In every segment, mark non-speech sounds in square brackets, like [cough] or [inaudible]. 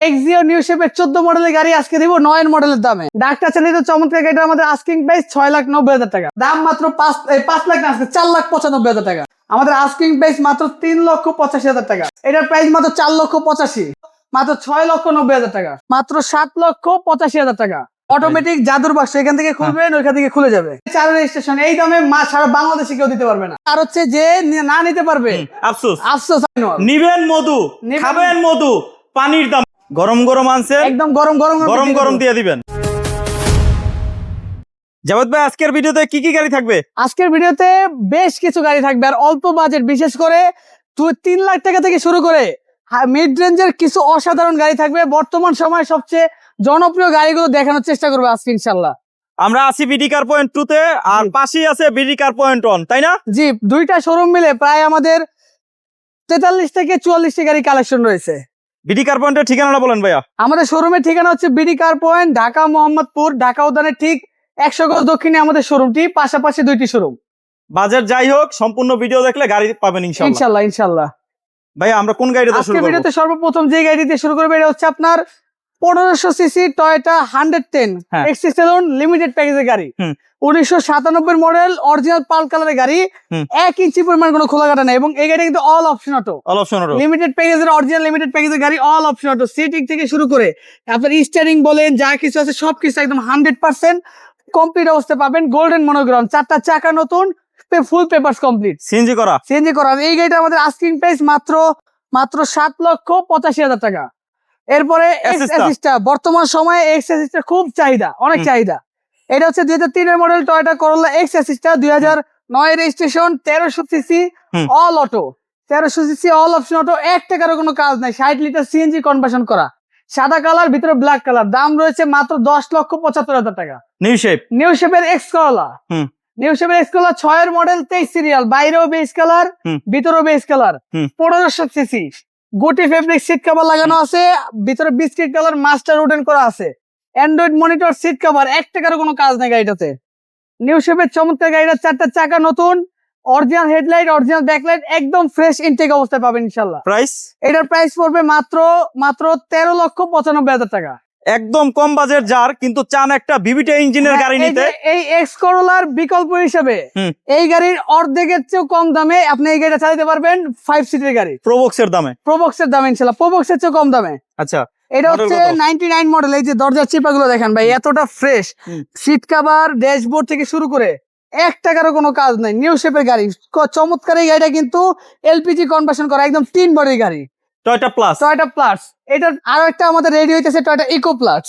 Axio new শেপের চোদ্দ মডেলের গাড়ি আজকে দিব নয়ন মডেলের দামে। ডাক্তার চালিত চমৎকার গাড়িটা আমাদের আস্কিং প্রাইস ছয় লাখ নব্বই হাজার টাকা। দাম মাত্র পাঁচ পাঁচ লাখ না আজকে চার লাখ পঁচানব্বই হাজার টাকা। আমাদের আস্কিং প্রাইস মাত্র তিন লক্ষ পঁচাশি হাজার টাকা। এটার প্রাইস মাত্র চার লক্ষ পঁচাশি। মাত্র ছয় লক্ষ নব্বই হাজার টাকা। মাত্র সাত লক্ষ পঁচাশি হাজার টাকা। অটোমেটিক জাদুর বাক্স এখান থেকে খুলবেন ওইখান থেকে খুলে যাবে। চার রেজিস্ট্রেশন এই দামে মা সারা বাংলাদেশে কেউ দিতে পারবে না। আর হচ্ছে যে না নিতে পারবে আফসোস। আফসোস নিবেন মধু খাবেন মধু পানির দাম গরম গরম আনছেন? একদম গরম গরম গরম গরম দিয়ে দিবেন। জাভেদ ভাই আজকের ভিডিওতে কি কি গাড়ি থাকবে? আজকের ভিডিওতে বেশ কিছু গাড়ি থাকবে আর অল্প বাজেট বিশেষ করে তিন লাখ টাকা থেকে শুরু করে মিড রেঞ্জের কিছু অসাধারণ গাড়ি থাকবে। বর্তমান সময়ে সবচেয়ে জনপ্রিয় গাড়িগুলো দেখানোর চেষ্টা করবে আজকে ইনশাল্লাহ। আমরা আছি বিডি কার পয়েন্ট টু তে আর। পাশেই আছে বিডি কার পয়েন্ট ওয়ান তাই না? জি দুইটা শোরুম মিলে প্রায় আমাদের তেতাল্লিশ থেকে চুয়াল্লিশটি গাড়ি কালেকশন রয়েছে। বিডি কার পয়েন্টের ঠিকানাটা বলেন ভাইয়া। আমাদের শোরুমের ঠিকানা হচ্ছে BD car point Dhaka Mohammadpur Dhaka উদ্যানের ঠিক একশো গজ দক্ষিণে আমাদের শোরুমটি পাশাপাশি দুইটি শোরুম বাজার যাই হোক সম্পূর্ণ ভিডিও দেখলে গাড়ি পাবেন ইনশাল্লাহ ইনশাল্লাহ ভাইয়া আমরা কোন গাড়িটা শুরু করব? ভিডিওতে সর্বপ্রথম যে গাড়ি গাড়িতে শুরু করবে এটা হচ্ছে আপনার পনেরোশো সিসি টয়টা হান্ড্রেড টেন হ্যাঁ। এক্সিসেলন লিমিটেড প্যাকেজের গাড়ি। উনিশশো সাতানব্বই মডেল অরিজিনাল পাল কালারের গাড়ি। এক ইঞ্চি পরিমাণ কোনো খোলা কাটা নেই এবং এই গাড়ি কিন্তু all option auto all option auto limited প্যাকেজের অরিজিনাল লিমিটেড প্যাকেজের গাড়ি অল অপশন অটো সিটিং থেকে শুরু করে আপনার স্টারিং বলেন যা কিছু আছে সবকিছু একদম হান্ড্রেড পার্সেন্ট কমপ্লিট অবস্থায় পাবেন। গোল্ডেন মনোগ্রাম চারটা চাকা নতুন ফুল পেপারস কমপ্লিট সিএনজি করা। সিএনজি করা। এই গাড়িটা আমাদের আস্কিং প্রাইস মাত্র মাত্র সাত লক্ষ পঁচাশি হাজার টাকা। এরপরে। বর্তমান সময়ে এক্স অ্যাসিস্টা খুব চাহিদা অনেক চাহিদা। এটা হচ্ছে দুই হাজার তিনের model Toyota Corolla X Assista দুই হাজার নয় রেজিস্ট্রেশন তেরোশো সিসি অল অটো তেরোশো সিসি অল অপশন অটো এক টাকারও কোনো কাজ নাই। ষাট লিটার সিএনজি কনভার্সন করা। সাদা কালার ভিতরে ব্ল্যাক কালার দাম রয়েছে মাত্র দশ লক্ষ পঁচাত্তর হাজার টাকা। নিউ শেপ নিউ শেপের এক্স করলা হুম। নিউ শেপের এক্স করলা ছয়ের মডেল তেইশ সিরিয়াল বাইরেও বেস কালার। ভিতরেও বেস কালার পনেরোশো সিসি গুটি ফেব্রিক সিট কভার লাগানো আছে ভিতরে বিস্কিট কালার মাস্টার উডেন করা আছে। অ্যান্ড্রয়েড মনিটর সিট কভার এক টাকারও কোনো কাজ নেই গাড়িটাতে। নিউ শেপের চমৎকার গাড়িটা চারটা চাকা নতুন অরিজিনাল হেডলাইট অরিজিনাল ব্যাকলাইট একদম ফ্রেশ ইনটেক অবস্থায় পাবেন ইনশাল্লাহ প্রাইস এটার প্রাইস পড়বে মাত্র মাত্র তেরো লক্ষ পঁচানব্বই হাজার টাকা। একদম কম বাজেট যার কিন্তু চান একটা ভিভিটা ইঞ্জিনের হ্যাঁ, গাড়ি নিতে। এই এক্স করোলার বিকল্প হিসেবে এই গাড়ির অর্ধেকের চেয়েও কম দামে আপনি এই গাড়িটা চালাতে পারবেন ফাইভ সিটের গাড়ি। প্রোবক্সের দামে? প্রোবক্সের দামে ইনশাল্লাহ। প্রোবক্সের চেয়েও কম দামে। আচ্ছা। এটা হচ্ছে নাইনটি নাইন মডেল এই যে দরজার চিপাগুলো দেখেন ভাই এতটা ফ্রেশ সিট কাভার ড্যাশবোর্ড থেকে শুরু করে এক টাকারও কোনো কাজ নাই। নিউ শেপের গাড়ি। চমৎকার এই গাড়িটা কিন্তু এলপিজি কনভার্সন করা একদম তিন বডির গাড়ি। Toyota plus. Toyota plus. এটার আরও একটা আমাদের রেডি হইতেছে টয়টা ইকো প্লাস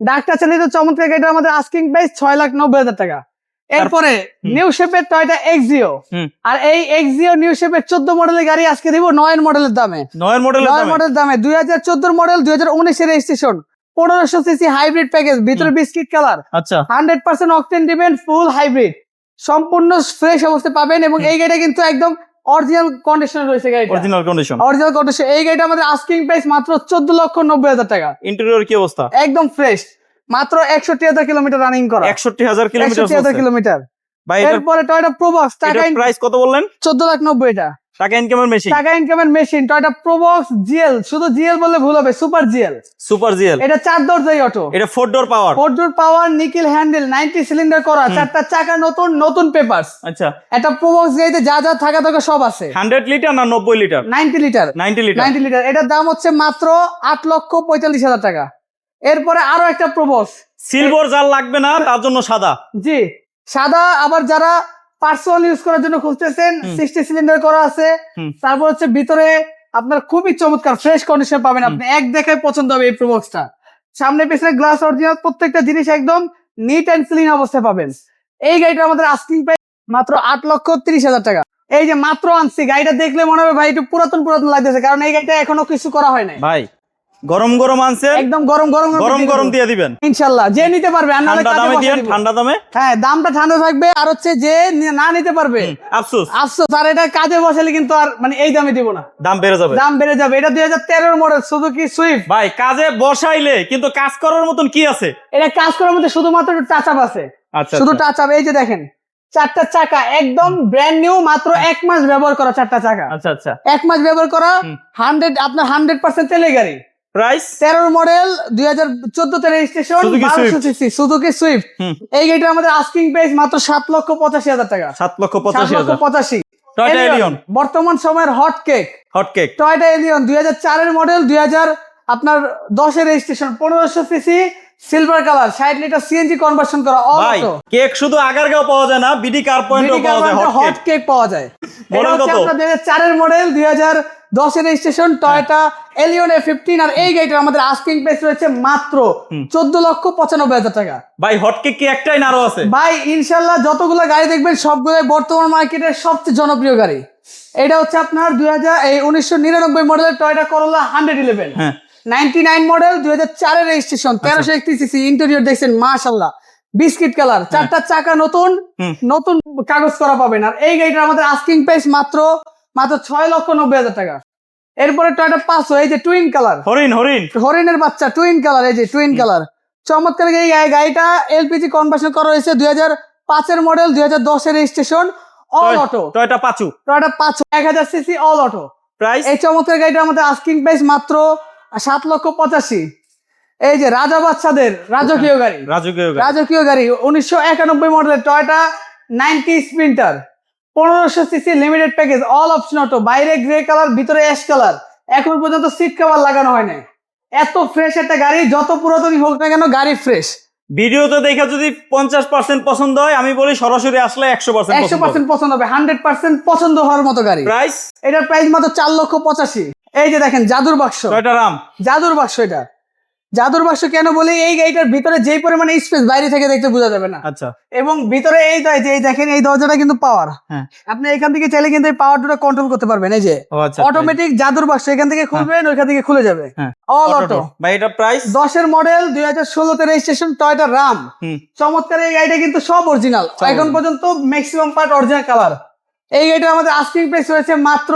ডাক্তার চালিত চমৎকার আমাদের আস্কিং প্রাইস ছয় লাখ নব্বই হাজার টাকা। এরপরে নিউ শেপের টয়টা এক্সিও আর এই এক্সিও নিউ শেপের চোদ্দ মডেলের গাড়ি আজকে দিব নয়ন মডেলের দামে। নয়ের মডেল দামে? দুই হাজার চোদ্দ মডেল দুই হাজার উনিশের রেজিস্ট্রেশন পনেরোশো সিসি হাইব্রিড প্যাকেজ ভিতরে বিস্কিট কালার আচ্ছা। হান্ড্রেড পার্সেন্ট অক্টেন দিবেন ফুল হাইব্রিড সম্পূর্ণ ফ্রেশ অবস্থা পাবেন এবং এই গাড়িটা কিন্তু একদম অরিজিনাল কন্ডিশন রয়েছে গাড়িটা। অরিজিনাল কন্ডিশন অরিজিনাল কন্ডিশন এই গাড়িটা আমাদের আস্কিং প্রাইস মাত্র চোদ্দ লক্ষ নব্বই হাজার টাকা। ইন্টেরিয়র কি অবস্থা? একদম ফ্রেশ মাত্র একষট্টি হাজার কিলোমিটার রানিং করা। একষট্টি হাজার কিলোমিটার একষট্টি হাজার কিলোমিটার ভাই এরপরে টয়টা প্রোবক্স টাকা প্রাইস কত বললেন? চোদ্দ লাখ নব্বই এটা। টাকা ইনকামের মেশিন টাকা ইনকামের মেশিন টয়টা প্রোবক্স জিএল শুধু জিএল বললে ভুল হবে সুপার জিএল সুপার জিএল এটা চার দরজাই অটো এটা four door power four door power nickel handle ninety cylinder করা চারটা চাকা নতুন নতুন পেপারস আচ্ছা। প্রোবক্স গাড়িতে যা যা থাকা থাকা সব আছে। হান্ড্রেড লিটার না নব্বই litre ninety litre ninety litre ninety litre এটার দাম হচ্ছে মাত্র আট লক্ষ পঁয়তাল্লিশ হাজার টাকা। এরপরে আরও একটা প্রবক্স সিলভার জাল লাগবে না তার জন্য সাদা। জি। সাদা আবার যারা পার্সোনাল ইউজ করার জন্য খুঁজতেছেন সিক্সটি সিলিন্ডার করা আছে। তারপর হচ্ছে ভিতরে আপনার খুবই চমৎকার ফ্রেশ কন্ডিশন পাবেন আপনি। এক দেখায় পছন্দ হবে এই প্রবক্সটা সামনে পেছনে গ্লাস অরিজিনাল প্রত্যেকটা জিনিস একদম নিট অ্যান্ড ক্লিন অবস্থায় পাবেন। এই গাড়িটা আমাদের আস্কিং প্রাইস মাত্র আট লক্ষ তিরিশ হাজার টাকা। এই যে মাত্র আনছি গাড়িটা দেখলে মনে হবে ভাই একটু পুরাতন পুরাতন লাগতেছে কারণ এই গাড়িটা এখনও কিছু করা হয় নাই। ভাই গরম গরম আনছেন একদম গরম গরম গরম গরম দিয়ে দিবেন। ইনশাল্লাহ যে নিতে পারবে ঠান্ডা দামে বসায় দিয়ে দিব। ঠান্ডা দামে। হ্যাঁ দামটা ঠান্ডা থাকবে আর হচ্ছে যে না নিতে পারবে। আফসোস। আফসোস আর এটা কাজে বসালে কিন্তু আর মানে এই দামে দিব না। দাম বেড়ে যাবে। দাম বেড়ে যাবে এটা দুই হাজার মডেল সুজুকি সুইফট ভাই কাজে বসাইলে কিন্তু কাজ করার মতন কি আছে? এটা কাজ করার মধ্যে শুধুমাত্র টাচ আপ আছে। আচ্ছা শুধু টাচ আপ এই যে দেখেন চারটা চাকা একদম ব্র্যান্ড নিউ মাত্র এক মাস ব্যবহার করা চারটা চাকা। আচ্ছা আচ্ছা। এক মাস ব্যবহার করা হান্ড্রেড আপনার হান্ড্রেড পার্সেন্ট তেলে গাড়ি। প্রাইস তেরোর মডেল দুই হাজার চোদ্দতে রেজিস্ট্রেশন বারোশো সিসি সুজুকি সুইফট এই গাড়িটা আমাদের আস্কিং প্রাইস মাত্র সাত লক্ষ পঁচাশি হাজার টাকা। সাত লক্ষ পঁচাশি হাজার। পঁচাশি। টয়টা এলিয়ন বর্তমান সময়ের hot cake hot cake Toyota Allion দুই হাজার চারের মডেল দুই হাজার আপনার দশের রেজিস্ট্রেশন পনেরোশো সিসি সিলভার কালার ষাট লিটার সিএনজি কনভার্সন করা অল অটো কেক শুধু আগারগাঁও পাওয়া যায় না বিডি কার পয়েন্টও পাওয়া যায় হট কেক পাওয়া যায়। এটা হচ্ছে দুই হাজার চারের মডেল দুই হাজার দশের registration Toyota Allion A fifteen আর এই গাড়িটার আমাদের আস্কিং প্রাইস রয়েছে মাত্র চোদ্দ লক্ষ পঁচানব্বই হাজার টাকা। ভাই হট কেক কি একটাই না আরও আছে? ভাই ইনশাল্লাহ যতগুলো গাড়ি দেখবেন সবগুলোই বর্তমান মার্কেটের সবচেয়ে জনপ্রিয় গাড়ি। এটা হচ্ছে আপনার দুই হাজার এই উনিশশো নিরানব্বই মডেলের টয়টা করোলা হান্ড্রেড ইলেভেন হ্যাঁ। নাইনটি নাইন মডেল দুই হাজার চারের রেজিস্ট্রেশন তেরোশো একত্রিশ সিসি ইন্টেরিয়র দেখছেন মাশাল্লাহ বিস্কিট কালার চারটা চাকা নতুন নতুন কাগজ করা পাবেন। আর এই গাড়িটার আমাদের আস্কিং প্রাইস মাত্র মাত্র ছয় লক্ষ নব্বই হাজার টাকা। এরপরে টয়টা পাঁচশো এই যে টুইন কালার হরিণ হরিণ। হরিণের বাচ্চা টুইন কালার এই যে টুইন কালার চমৎকার এই গাড়িটা এলপিজি কনভার্সন করা হয়েছে দুই হাজার পাঁচের মডেল দুই হাজার দশের রেজিস্ট্রেশন অল অটো টয়টা পাঁচু টয়টা পাঁচশো এক হাজার সিসি অল অটো প্রাইস এই চমৎকার গাড়িটা আমাদের আস্কিং প্রাইস মাত্র সাত লক্ষ পঁচাশি। এই যে রাজা বাচ্চাদের রাজকীয় গাড়ি। [laughs] রাজকীয় গাড়ি। রাজকীয় গাড়ি উনিশশো একানব্বই মডেলের টয়টা নাইনটি স্প্রিন্টার পনেরোশো CC limited package all option auto বাইরে গ্রে কালার ভিতরে অ্যাশ কালার এখন পর্যন্ত সিট কভার লাগানো হয় না এত ফ্রেশ একটা গাড়ি যত পুরাতনই হোক না কেন গাড়ি ফ্রেশ ভিডিওতে দেখে যদি পঞ্চাশ পার্সেন্ট পছন্দ হয় আমি বলি সরাসরি আসলে একশো পার্সেন্ট একশো পার্সেন্ট পছন্দ হবে হান্ড্রেড পার্সেন্ট পছন্দ হওয়ার মতো গাড়ি। প্রাইস এটার প্রাইস মাত্র চার লক্ষ পঁচাশি। এই যে দেখেন জাদুর বাক্স। Toyota Raum. জাদুর বাক্স এটা। জাদুর বাক্স কেন বলি? এই গাড়িটার ভিতরে যেই পরিমাণে স্পেস বাইরে থেকে দেখতে বোঝা যাবে না। আচ্ছা। এবং ভিতরে এই যে এই দেখেন এই দরজাটা কিন্তু পাওয়ার হ্যাঁ। আপনি এখান থেকে চাইলে কিন্তু এই পাওয়ারটা কন্ট্রোল করতে পারবেন। এই যে আচ্ছা অটোমেটিক জাদুর বাক্স এখান থেকে খুলবেন ওইখান থেকে খুলে যাবে। হ্যাঁ। অল অটো অটো ভাই এটা প্রাইস দশের মডেল দুই হাজার ষোলোতে রেজিস্ট্রেশন টয়টা রাম। চমৎকার এই গাড়িটা কিন্তু সব অরিজিনাল এখন পর্যন্ত ম্যাক্সিমাম পার্ট অরিজিনাল কালার এই গাড়িটা আমাদের আস্কিং প্রাইস রয়েছে মাত্র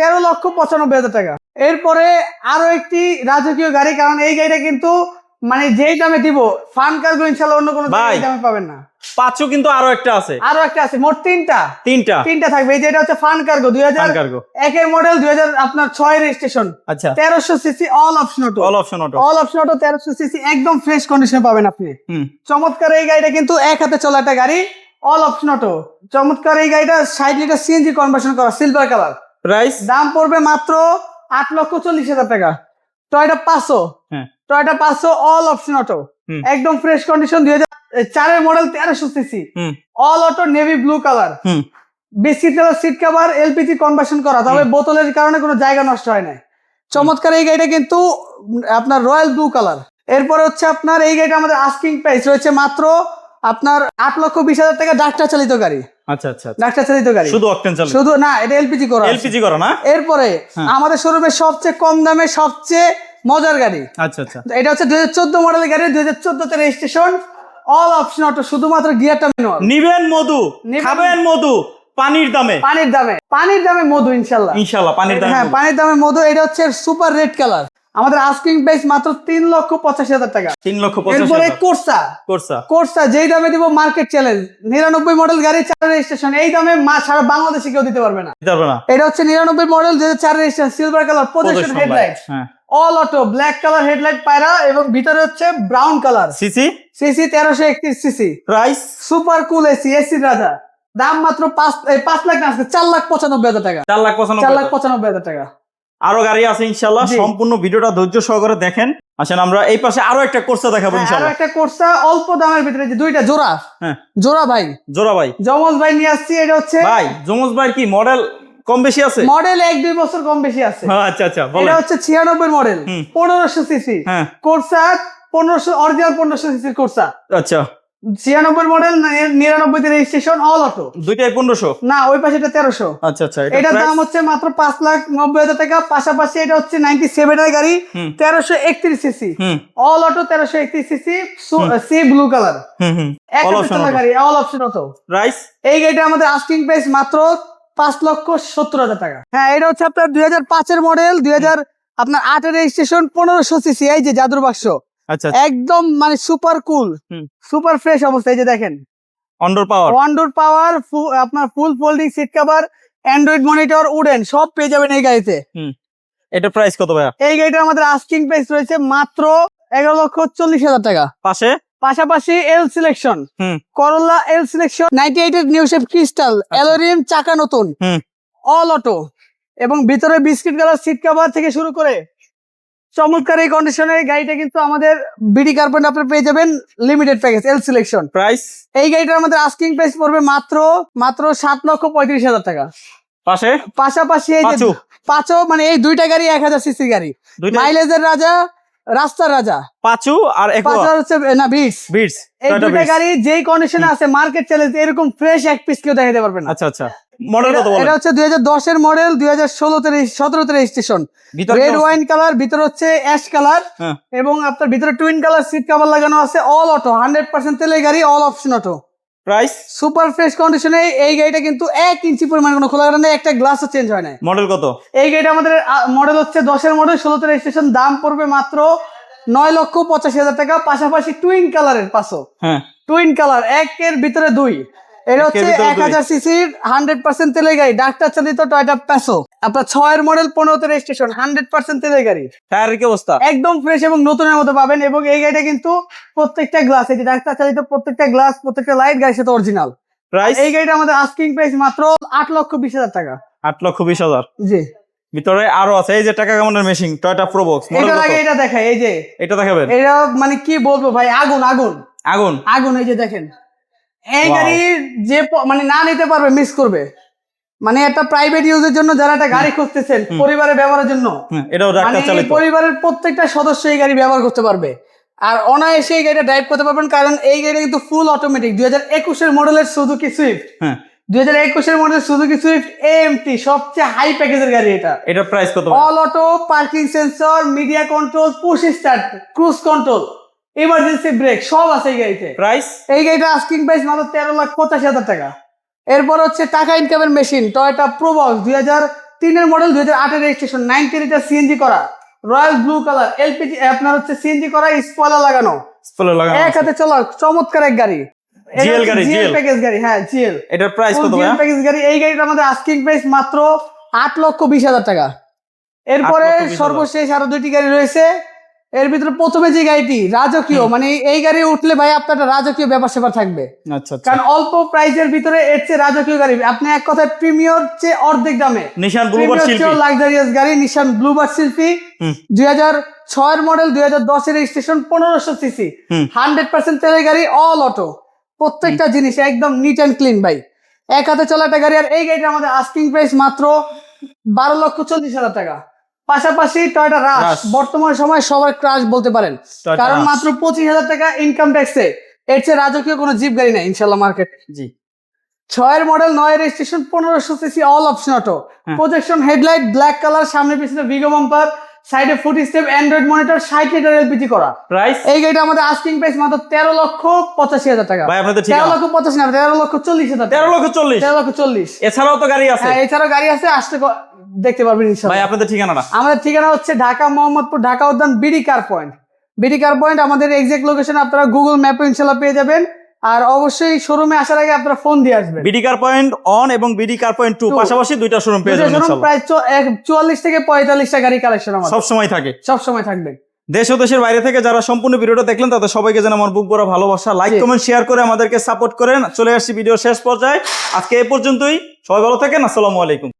তেরো লক্ষ পঁচানব্বই হাজার টাকা। এরপরে আরও একটি রাজকীয় গাড়ি কারণ এই গাড়িটা কিন্তু মানে যেই দামে দিব ফান কারগুলো ইনশাল্লাহ অন্য কোনো দামে পাবেন না। পাঁচও কিন্তু আরও একটা আছে। আরও একটা আছে মোট তিনটা। তিনটা। তিনটা থাকবে। এই যে এটা হচ্ছে ফান কার্গো দুই হাজার কার্গো। একের মডেল দুই হাজার আপনার ছয় রেজিস্ট্রেশন আচ্ছা। তেরোশো CC all option auto all option auto all option auto তেরোশো সিসি একদম ফ্রেশ কন্ডিশনে পাবেন আপনি। চমৎকার এই গাড়িটা কিন্তু এক হাতে চলা একটা গাড়ি অল অপশন অটো চমৎকার এই গাড়িটা ষাট লিটার সিএনজি কনভার্সন করা সিলভার কালার প্রাইস দাম পড়বে মাত্র আট লক্ষ চল্লিশ হাজার টাকা। টয়টা পাঁচশো। হ্যাঁ। টয়টা পাঁচশো অল অপশন অটো একদম ফ্রেশ কন্ডিশন দুই হাজার চারের মডেল তেরোশো CC all auto navy blue colour hmm. Biscuit colour seat cover LPG conversion করা। তবে বোতলের কারণে কোনো জায়গা নষ্ট হয় না চমৎকার এই গাড়িটা কিন্তু আপনার রয়্যাল ব্লু কালার এরপরে হচ্ছে আপনার এই গাড়িটা আমাদের আস্কিং প্রাইস রয়েছে মাত্র আপনার আট লক্ষ বিশ হাজার টাকা ডাক্তার চালিত গাড়ি। আচ্ছা আচ্ছা আচ্ছা। ডাক্তার চালিত গাড়ি। শুধু অকটেন চালু শুধু না এটা এলপিজি করা এলপিজি করা না? এরপরে হ্যাঁ। আমাদের শোরুমে সবচেয়ে কম দামে সবচেয়ে মজার গাড়ি। আচ্ছা আচ্ছা। এটা হচ্ছে দুই হাজার চোদ্দ মডেলের গাড়ি দুই হাজার চোদ্দতে রেজিস্ট্রেশন অল অপশন অটো শুধুমাত্র গিয়ারটা ম্যানুয়াল নিবেন মধু খাবেন মধু পানির দামে। পানির দামে পানির দামে মধু ইনশাল্লাহ। ইনশাল্লাহ পানির দামে হ্যাঁ পানির দামে মধু এটা হচ্ছে সুপার রেড কালার আমাদের আস্কিং প্রাইস মাত্র তিন লক্ষ পঁচাশি হাজার টাকা। তিন লক্ষ এরপরে কোর্সা কোর্সা কোর্সা যেই দামে দিব মার্কেট চ্যালেঞ্জ নিরানব্বই মডেল গাড়ি চার রেজিস্ট্রেশন এই দামে মা- সারা বাংলাদেশে কেউ দিতে পারবে না। দিতে পারবে না। এটা হচ্ছে নিরানব্বই মডেল হাজার চার registration silver colour projection headlight all auto black colour headlight পায়রা এবং ভিতরে হচ্ছে ব্রাউন কালার সিসি সিসি তেরোশো একত্রিশ CC price super cool AC AC রাজা দাম মাত্র পাঁচ পাঁচ লাখ না আজকে চার লাখ পঁচানব্বই হাজার টাকা। চার লাখ চার লাখ পঁচানব্বই হাজার টাকা। আরও গাড়ি আছে ইনশাল্লাহ সম্পূর্ণ ভিডিওটা ধৈর্য সহকারে দেখেন। আসেন আমরা এই পাশে আরও একটা কোর্সা দেখাবো হ্যাঁ, আরও ইনশাল্লাহ একটা কোর্সা অল্প দামের ভিতরে যে দুইটা জোড়া। হ্যাঁ। জোড়া ভাই। জোড়া ভাই। জমজ ভাই নিয়ে আসছি এটা হচ্ছে ভাই জমজ ভাই কি মডেল কম বেশি আছে? মডেল এক দুই বছর কম বেশি আছে। হ্যাঁ, আচ্ছা আচ্ছা এটা হচ্ছে ছিয়ানব্বই মডেল হুম। পনেরোশো সিসি। হ্যাঁ। কোর্সা পনেরোশো অরিজিনাল পনেরোশো সিসির কোর্সা আচ্ছা। ছিয়ানব্বই মডেল নিরানব্বই রেজিস্ট্রেশন অল অটো দুইটাই পনেরোশো? না ওই পাশে এটা তেরোশো। আচ্ছা আচ্ছা এটার দাম হচ্ছে মাত্র পাঁচ লাখ নব্বই হাজার টাকা পাশাপাশি এটা হচ্ছে নাইনটি সেভেনের গাড়ি তেরোশো একত্রিশ সিসি অল অটো তেরোশো একত্রিশ সিসি সি ব্লু কালার. গাড়ি অল অপশন অটো প্রাইস এই গাড়িটা আমাদের আস্কিং প্রাইস মাত্র পাঁচ লক্ষ সত্তর হাজার টাকা। হ্যাঁ এটা হচ্ছে আপনার দুই হাজার পাঁচের মডেল দুই হাজার আপনার আটের রেজিস্ট্রেশন পনেরোশো সিসি এই যে জাদুর বাক্স। আচ্ছা একদম মানে সুপার কুল সুপার ফ্রেশ অবস্থা এই যে দেখেন। অন্ডর পাওয়ার ওয়ান্ডোর পাওয়ার আপনার full folding seat cover Android monitor wooden সব পেয়ে যাবেন এই গাড়িতে। এটা প্রাইস কত ভাইয়া? এই গাড়িটা আমাদের আস্কিং প্রাইস রয়েছে মাত্র এগারো লক্ষ চল্লিশ হাজার টাকা। পাশে? পাশাপাশি এল সিলেকশন হুম। Corolla L selection ninety eight এর নিউ শেপ ক্রিস্টাল অ্যালোরিয়াম চাকা নতুন। হুম। অল অটো এবং ভিতরে বিস্কিট কালার সিট কভার থেকে শুরু করে চমৎকার এই কন্ডিশনে গাড়িটা কিন্তু আমাদের বিডি কার্পেন্ট আপনার পেয়ে যাবেন limited package L selection price এই গাড়িটার আমাদের আস্কিং প্রাইস পড়বে মাত্র মাত্র সাত লক্ষ পঁয়ত্রিশ হাজার টাকা। পাশে? পাশাপাশি এই যে পাঁচও মানে এই দুইটা গাড়ি এক হাজার সিসি গাড়ি। মাইলেজের রাজা রাস্তার রাজা। পাঁচু আর পাঁচ হচ্ছে না বিটস বিটস এই দুইটা গাড়ি যেই কন্ডিশনে আছে মার্কেট চ্যালেঞ্জ এরকম ফ্রেশ এক পিস কেউ দেখাতে পারবে না। আচ্ছা আচ্ছা। মডেল এটা- কত বলেন? এটা হচ্ছে দুই হাজার দশের মডেল দুই হাজার ষোলোতে সতেরোতে রেজিস্ট্রেশন রেড ওয়াইন কালার ভিতরে হচ্ছে অ্যাশ কালার। এবং আপনার ভিতরে টুইন কালার সিট কভার লাগানো আছে অল অটো হান্ড্রেড পার্সেন্ট তেলের গাড়ি all option auto price super fresh কন্ডিশনে এই গাড়িটা কিন্তু এক ইঞ্চি পরিমাণ কোনো খোলা নেই একটা গ্লাসও চেঞ্জ হয় না মডেল কত? এই গাড়িটা আমাদের মডেল হচ্ছে দশের মডেল ষোলোতে রেজিস্ট্রেশন দাম পড়বে মাত্র নয় লক্ষ পঁচাশি হাজার টাকা পাশাপাশি টুইন কালারের পাশো হ্যাঁ। টুইন কালার একের ভিতরে দুই। এটা একের হচ্ছে ভিতরে এক হাজার সিসির হান্ড্রেড পার্সেন্ট তেলের গাড়ি। ডাক্তার চালিত টয়টা প্যাসো আপনার ছয়ের মডেল পনেরোতে রেজিস্ট্রেশন হান্ড্রেড পার্সেন্ট তেলের গাড়ি। টায়ারের কি অবস্থা? একদম ফ্রেশ এবং নতুনের মতো পাবেন এবং এই গাড়িটা কিন্তু প্রত্যেকটা গ্লাস এই যে ডাক্তার চালিত প্রত্যেকটা গ্লাস প্রত্যেকটা লাইট গাড়ির সাথে অরিজিনাল প্রাইস এই গাড়িটা আমাদের আস্কিং প্রাইস মাত্র আট লক্ষ বিশ হাজার টাকা। আট লক্ষ বিশ হাজার। জি। ভিতরে আরও আছে এই যে টাকা কামানোর মেশিন টয়টা প্রোবক্স কত? আগে এটা এই যে। এটা দেখাবেন? এটা মানে কি বলব ভাই আগুন আগুন। আগুন? আগুন এই যে দেখেন। এই গাড়ি যে মানে না নিতে পারবে মিস করবে। মানে একটা প্রাইভেট ইউজের জন্য যারা একটা গাড়ি খুঁজতেছেন পরিবারের ব্যবহারের জন্য। এটাও মানে পরিবারের প্রত্যেকটা সদস্য এই গাড়ি ব্যবহার করতে পারবে। আর অনায়াসে এই গাড়িটা ড্রাইভ করতে পারবেন কারণ এই গাড়িটা কিন্তু ফুল অটোমেটিক দুই হাজার একুশের মডেলের সুজুকি সুইফট দুই হাজার একুশের মডেলের সুজুকি সুইফট এএমটি সবচেয়ে হাই প্যাকেজের গাড়ি এটা। এটার প্রাইস কত all auto parking sensor media control push start cruise control emergency brake সব আছে এই গাড়িতে। প্রাইস এই গাড়িটা আস্কিং প্রাইস মাত্র তেরো লাখ পঁচাশি হাজার টাকা। এরপর হচ্ছে টাকা ইনকামের মেশিন টয়টা প্রোবক্স দুই হাজার তিনের মডেল দুই হাজার আটের রেজিস্ট্রেশন নাইনটি লিটার সিএনজি করা। রয়্যাল ব্লু কালার এলপিজি আপনার হচ্ছে সিএনজি করা স্পয়লার লাগানো। স্পলে লাগানো এক। হাতে চলা চমৎকার এক গাড়ি। GL গাড়ি, GL প্যাকেজ গাড়ি হ্যাঁ জিএল এটার প্রাইস কত ভাইয়া? প্যাকেজ গাড়ি এই গাড়িটা আমাদের আস্কিং প্রাইস মাত্র আট লক্ষ বিশ হাজার টাকা। এরপরে। সর্বশেষ আরও দুইটি গাড়ি রয়েছে। এর ভিতরে প্রথমে যে গাড়িটি রাজকীয় মানে এই গাড়ি উঠলে ভাই আপনার রাজকীয় ব্যাপার স্যাপার থাকবে। আচ্ছা আচ্ছা। কারণ অল্প প্রাইজের ভিতরে এর চেয়ে রাজকীয় গাড়ি আপনি এক কথায় প্রিমিয়র চেয়ে অর্ধেক দামে। নিশান ব্লুবার শিল্পী। লাক্সারিয়াস গাড়ি নিশান ব্লুবার শিল্পী। দুই হাজার ছয়ের মডেল দুই হাজার দশের রেজিস্ট্রেশন পনেরোশো সিসি। হান্ড্রেড পার্সেন্ট তেলের গাড়ি অল অটো প্রত্যেকটা জিনিস একদম নিট অ্যান্ড ক্লিন ভাই। এক হাতে চলা একটা গাড়ি আর এই গাড়িটা আমাদের আস্কিং প্রাইস মাত্র বারো লক্ষ চল্লিশ হাজার টাকা। পাশাপাশি টয়টা রাশ বর্তমান সময় সবার ক্রাশ বলতে পারেন। কারণ মাত্র পঁচিশ হাজার টাকা ইনকাম ট্যাক্সে এর চেয়ে রাজকীয় কোনো জিপ গাড়ি নাই ইনশাল্লাহ মার্কেট জি। ছয়ের মডেল নয় রেজিস্ট্রেশন পনেরোশো CC all option auto. Projection headlight black colour সামনে পিছনে ভিগো বাম্পার সাইডে ফুট স্টেপ অ্যান্ড্রয়েড মনিটর ষাট লিটার এলপিজি করা। প্রাইস এই গাড়িটা আমাদের আস্কিং প্রাইস মাত্র তেরো লক্ষ পঁচাশি হাজার টাকা। ভাই আপনাদের ঠিক তেরো লক্ষ পঁচাশি না তেরো লক্ষ চল্লিশ হাজার তেরো টাকা লক্ষ চল্লিশ? তেরো লক্ষ চল্লিশ। এছাড়াও তো গাড়ি আছে। হ্যাঁ এছাড়াও গাড়ি আছে আসতে দেখতে পারবেন ভাই আপনাদের ঠিকানাটা? আমাদের ঠিকানা হচ্ছে Dhaka Mohammadpur Dhaka Udyan BD car point BD car point আমাদের এক্সাক্ট লোকেশন আপনারা গুগল ম্যাপে ইনশাল্লাহ পেয়ে যাবেন। আর অবশ্যই শোরুমে আসার আগে আপনারা ফোন দিয়ে আসবেন। বিডি কার পয়েন্ট অন এবং বিডি কার পয়েন্ট টু পাশাপাশি দুইটা শোরুম পেয়ে যাবেন প্রায় চুয়াল্লিশ থেকে পঁয়তাল্লিশটা গাড়ি কালেকশন আমাদের। সব সময় থাকে। সব সময় থাকবে। দেশ ও দেশের বাইরে থেকে যারা সম্পূর্ণ ভিডিওটা দেখলেন তাদের সবাইকে যেন আমার বুক বড় ভালোবাসা। লাইক কমেন্ট শেয়ার করে আমাদেরকে সাপোর্ট করেন। চলে আসছি ভিডিও শেষ পর্যায়ে। আজকে এ পর্যন্তই। সবাই ভালো থাকেন। আসসালামু আলাইকুম।